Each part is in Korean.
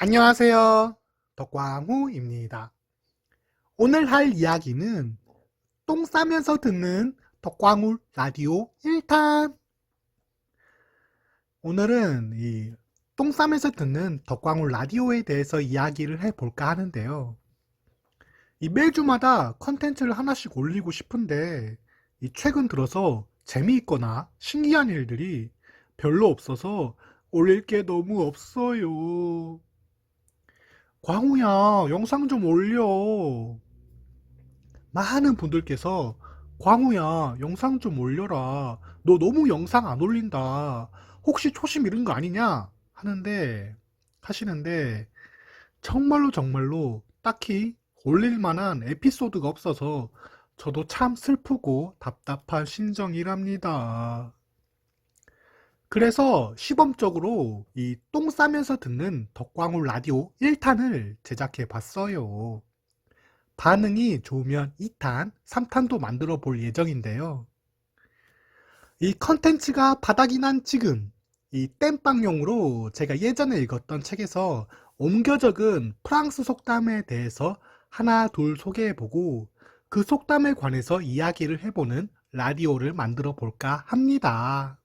안녕하세요. 덕광우입니다. 오늘 할 이야기는 똥 싸면서 듣는 덕광우 라디오 1탄. 오늘은 이 똥 싸면서 듣는 덕광우 라디오에 대해서 이야기를 해볼까 하는데요. 이 매주마다 컨텐츠를 하나씩 올리고 싶은데 이 최근 들어서 재미있거나 신기한 일들이 별로 없어서 올릴 게 너무 없어요. 광우야, 영상 좀 올려. 많은 분들께서 광우야, 영상 좀 올려라. 너 너무 영상 안 올린다. 혹시 초심 잃은 거 아니냐? 하는데, 하시는데, 정말로 정말로 딱히 올릴 만한 에피소드가 없어서 저도 참 슬프고 답답한 심정이랍니다. 그래서 시범적으로 이 똥 싸면서 듣는 덕광울 라디오 1탄을 제작해 봤어요. 반응이 좋으면 2탄, 3탄도 만들어 볼 예정인데요. 이 컨텐츠가 바닥이 난 지금, 이 땜빵용으로 제가 예전에 읽었던 책에서 옮겨 적은 프랑스 속담에 대해서 하나 둘 소개해 보고 그 속담에 관해서 이야기를 해보는 라디오를 만들어 볼까 합니다.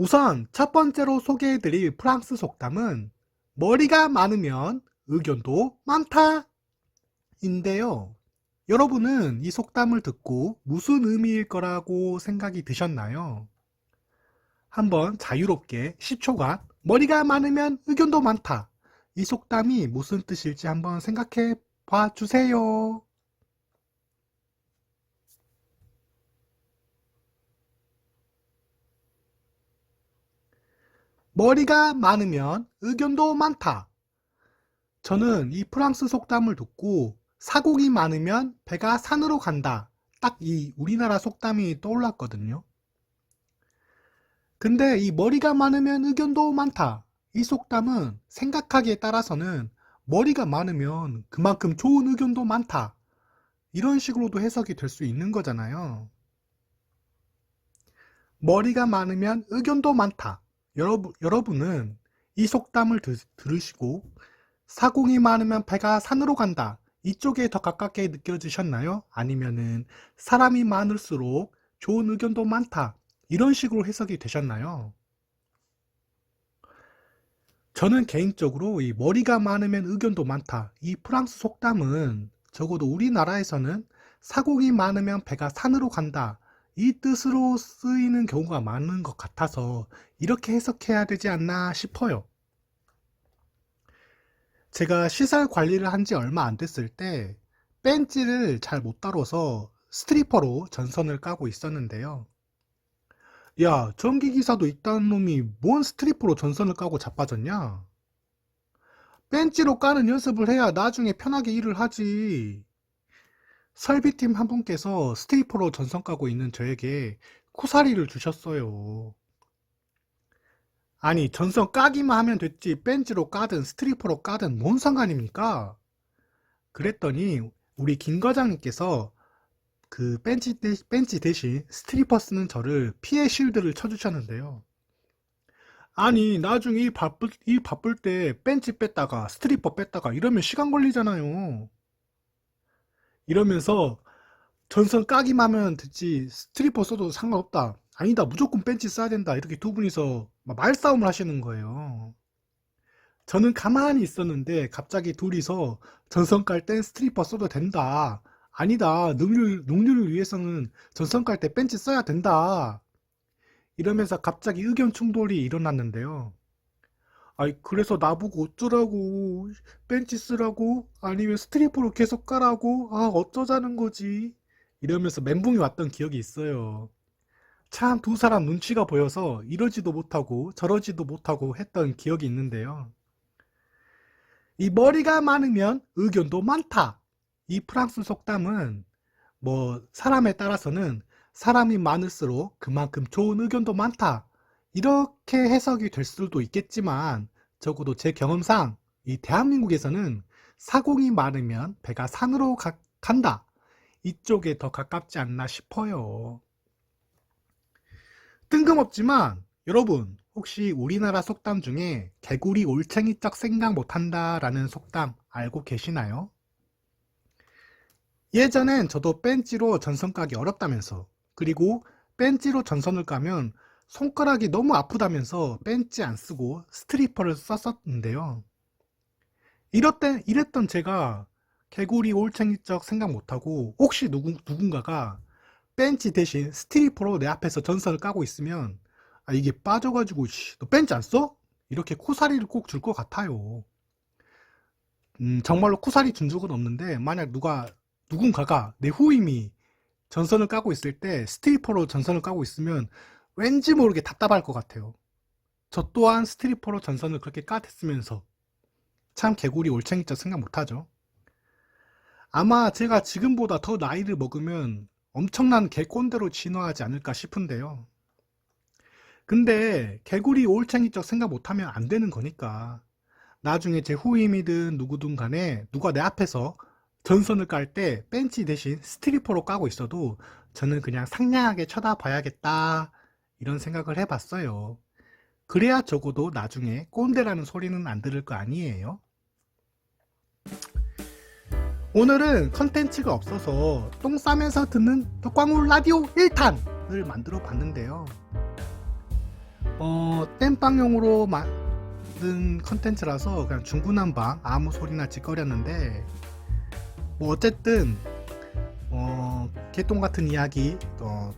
우선 첫 번째로 소개해드릴 프랑스 속담은 머리가 많으면 의견도 많다 인데요. 여러분은 이 속담을 듣고 무슨 의미일 거라고 생각이 드셨나요? 한번 자유롭게 10초간 머리가 많으면 의견도 많다. 이 속담이 무슨 뜻일지 한번 생각해 봐 주세요. 머리가 많으면 의견도 많다. 저는 이 프랑스 속담을 듣고 사공이 많으면 배가 산으로 간다. 딱 이 우리나라 속담이 떠올랐거든요. 근데 이 머리가 많으면 의견도 많다. 이 속담은 생각하기에 따라서는 머리가 많으면 그만큼 좋은 의견도 많다. 이런 식으로도 해석이 될 수 있는 거잖아요. 머리가 많으면 의견도 많다. 여러분, 여러분은 이 속담을 드- 들으시고 사공이 많으면 배가 산으로 간다. 이쪽에 더 가깝게 느껴지셨나요? 아니면은 사람이 많을수록 좋은 의견도 많다. 이런 식으로 해석이 되셨나요? 저는 개인적으로 이 머리가 많으면 의견도 많다. 이 프랑스 속담은 적어도 우리나라에서는 사공이 많으면 배가 산으로 간다. 이 뜻으로 쓰이는 경우가 많은 것 같아서 이렇게 해석해야 되지 않나 싶어요. 제가 시설 관리를 한 지 얼마 안 됐을 때 벤치를 잘 못 다뤄서 스트리퍼로 전선을 까고 있었는데요. 야, 전기기사도 있다는 놈이 뭔 스트리퍼로 전선을 까고 자빠졌냐? 벤치로 까는 연습을 해야 나중에 편하게 일을 하지. 설비팀 한 분께서 스트리퍼로 전선 까고 있는 저에게 쿠사리를 주셨어요. 아니, 전선 까기만 하면 됐지. 벤치로 까든 스트리퍼로 까든 뭔 상관입니까? 그랬더니 우리 김 과장님께서 그 벤치, 대, 벤치 대신 스트리퍼 쓰는 저를 피해 쉴드를 쳐주셨는데요. 아니, 나중에 일 바쁠, 일 바쁠 때 벤치 뺐다가 스트리퍼 뺐다가 이러면 시간 걸리잖아요. 이러면서 전선 까기만 하면 됐지 스트리퍼 써도 상관없다. 아니다, 무조건 벤치 써야 된다. 이렇게 두 분이서 막 말싸움을 하시는 거예요. 저는 가만히 있었는데 갑자기 둘이서 전선 깔 땐 스트리퍼 써도 된다. 아니다. 능률, 능률을 위해서는 전선 깔 때 벤치 써야 된다. 이러면서 갑자기 의견 충돌이 일어났는데요. 아이, 그래서 나보고 어쩌라고, 벤치 쓰라고, 아니면 스트리퍼로 계속 까라고, 아, 어쩌자는 거지. 이러면서 멘붕이 왔던 기억이 있어요. 참 두 사람 눈치가 보여서 이러지도 못하고 저러지도 못하고 했던 기억이 있는데요. 이 머리가 많으면 의견도 많다. 이 프랑스 속담은 뭐 사람에 따라서는 사람이 많을수록 그만큼 좋은 의견도 많다. 이렇게 해석이 될 수도 있겠지만 적어도 제 경험상 이 대한민국에서는 사공이 많으면 배가 산으로 가- 간다. 이쪽에 더 가깝지 않나 싶어요. 뜬금없지만 여러분 혹시 우리나라 속담 중에 개구리 올챙이적 생각 못한다 라는 속담 알고 계시나요? 예전엔 저도 벤치로 전선 까기 어렵다면서 그리고 벤치로 전선을 까면 손가락이 너무 아프다면서 벤치 안 쓰고 스트리퍼를 썼었는데요. 이렇때, 이랬던 제가 개구리 올챙이적 생각 못하고 혹시 누구, 누군가가 벤치 대신 스트리퍼로 내 앞에서 전선을 까고 있으면 아, 이게 빠져가지고 씨, 너 벤치 안 써? 이렇게 코사리를 꼭 줄 것 같아요. 음, 정말로 코사리 준 적은 없는데 만약 누가 누군가가 내 후임이 전선을 까고 있을 때 스트리퍼로 전선을 까고 있으면 왠지 모르게 답답할 것 같아요. 저 또한 스트리퍼로 전선을 그렇게 까댔으면서 참 개구리 올챙이적 생각 못하죠. 아마 제가 지금보다 더 나이를 먹으면 엄청난 개꼰대로 진화하지 않을까 싶은데요. 근데 개구리 올챙이적 생각 못하면 안 되는 거니까 나중에 제 후임이든 누구든 간에 누가 내 앞에서 전선을 깔 때 벤치 대신 스트리퍼로 까고 있어도 저는 그냥 상냥하게 쳐다봐야겠다 이런 생각을 해봤어요. 그래야 적어도 나중에 꼰대라는 소리는 안 들을 거 아니에요? 오늘은 컨텐츠가 없어서 똥 싸면서 듣는 덕광울 라디오 1탄을 만들어 봤는데요. 어, 땜빵용으로 만든 컨텐츠라서 그냥 중구난방 아무 소리나 짓거렸는데 뭐 어쨌든 어, 개똥 같은 이야기 어,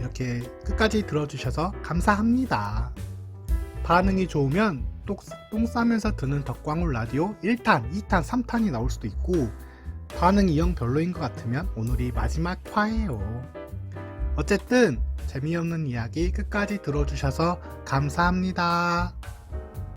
이렇게 끝까지 들어주셔서 감사합니다. 반응이 좋으면 똥, 똥 싸면서 듣는 덕광울 라디오 1탄, 2탄, 3탄이 나올 수도 있고 반응이 영 별로인 것 같으면 오늘이 마지막 화예요. 어쨌든 재미없는 이야기 끝까지 들어주셔서 감사합니다.